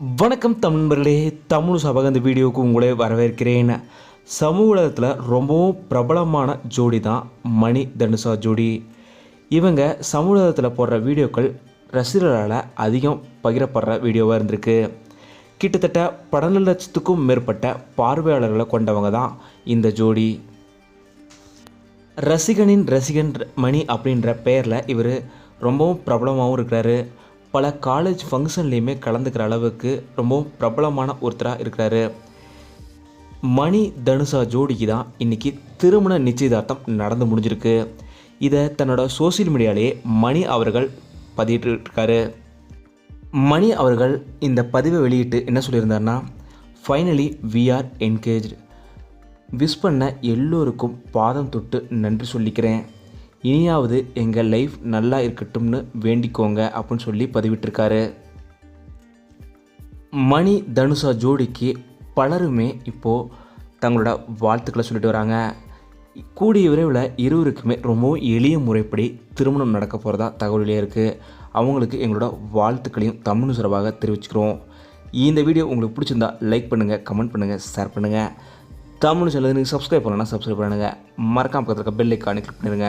வணக்கம் தமிழ்பர்களே தமிழ் சபக இந்த வீடியோவுக்கு உங்களே வரவேற்கிறேன். சமூக உலகத்தில் ரொம்பவும் பிரபலமான ஜோடி தான் மணி தனுஷா ஜோடி. இவங்க சமூக உலகத்தில் போடுற வீடியோக்கள் ரசிகர்களால் அதிகம் பகிரப்படுற வீடியோவாக இருந்திருக்கு. கிட்டத்தட்ட பன்னெண்டு லட்சத்துக்கும் மேற்பட்ட பார்வையாளர்களை கொண்டவங்க தான் இந்த ஜோடி. ரசிகனின் ரசிகன் மணி அப்படின்ற பெயரில் இவர் ரொம்பவும் பிரபலமாகவும் இருக்கிறாரு. பல காலேஜ் ஃபங்க்ஷன்லேயுமே கலந்துக்கிற அளவுக்கு ரொம்பவும் பிரபலமான ஒருத்தராக இருக்கிறாரு. மணி தனுஷா ஜோடிக்கு தான் இன்றைக்கி திருமண நிச்சயதார்த்தம் நடந்து முடிஞ்சிருக்கு. இதை தன்னோட சோஷியல் மீடியாலேயே மணி அவர்கள் பதிவிட்டிருக்காரு. மணி அவர்கள் இந்த பதிவை வெளியிட்டு என்ன சொல்லியிருந்தாருன்னா finally we are engaged wish பண்ண எல்லோருக்கும் பாதம் தொட்டு நன்றி சொல்லிக்கிறேன். இனியாவது எங்கள் லைஃப் நல்லா இருக்கட்டும்னு வேண்டிக்கோங்க அப்படின்னு சொல்லி பதிவிட்டிருக்காரு. மணி தனுஷா ஜோடிக்கு பலருமே இப்போது தங்களோட வாழ்த்துக்களை சொல்லிட்டு வராங்க. கூடிய விரைவில் இருவருக்குமே ரொம்பவும் எளிய முறைப்படி திருமணம் நடக்க போகிறதா தகவலே இருக்குது அவங்களுக்கு எங்களோட வாழ்த்துக்களையும் தமிழ் சிறப்பாக தெரிவிச்சுக்கிறோம். இந்த வீடியோ உங்களுக்கு பிடிச்சிருந்தா லைக் பண்ணுங்கள் கமெண்ட் பண்ணுங்கள் ஷேர் பண்ணுங்கள் தமிழ் சேனலுக்கு சப்ஸ்கிரைப் பண்ணலன்னா சப்ஸ்கிரைப் பண்ணுங்கள் மறக்காம பக்கத்தில் இருக்க பெல் ஐக்கானை கிளிக் பண்ணிடுங்க